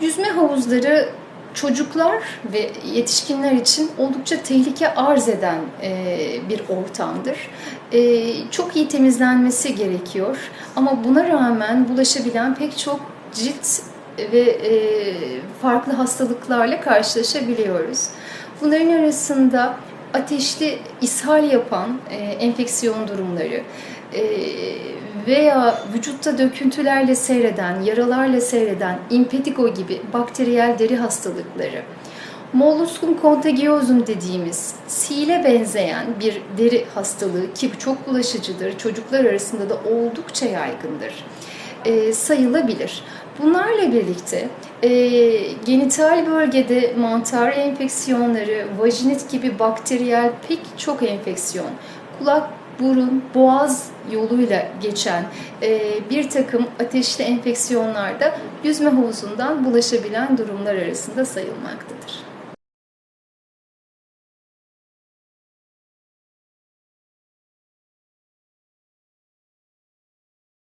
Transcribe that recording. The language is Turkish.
Yüzme havuzları çocuklar ve yetişkinler için oldukça tehlike arz eden e, bir ortamdır. E, çok iyi temizlenmesi gerekiyor ama buna rağmen bulaşabilen pek çok cilt ve e, farklı hastalıklarla karşılaşabiliyoruz. Bunların arasında ateşli ishal yapan e, enfeksiyon durumları, e, veya vücutta döküntülerle seyreden, yaralarla seyreden impetigo gibi bakteriyel deri hastalıkları, molluscum contagiosum dediğimiz sile benzeyen bir deri hastalığı ki çok bulaşıcıdır, çocuklar arasında da oldukça yaygındır, e, sayılabilir. Bunlarla birlikte e, genital bölgede mantar enfeksiyonları, vajinit gibi bakteriyel pek çok enfeksiyon, kulak, burun, boğaz yoluyla geçen e, bir takım ateşli enfeksiyonlarda yüzme havuzundan bulaşabilen durumlar arasında sayılmaktadır.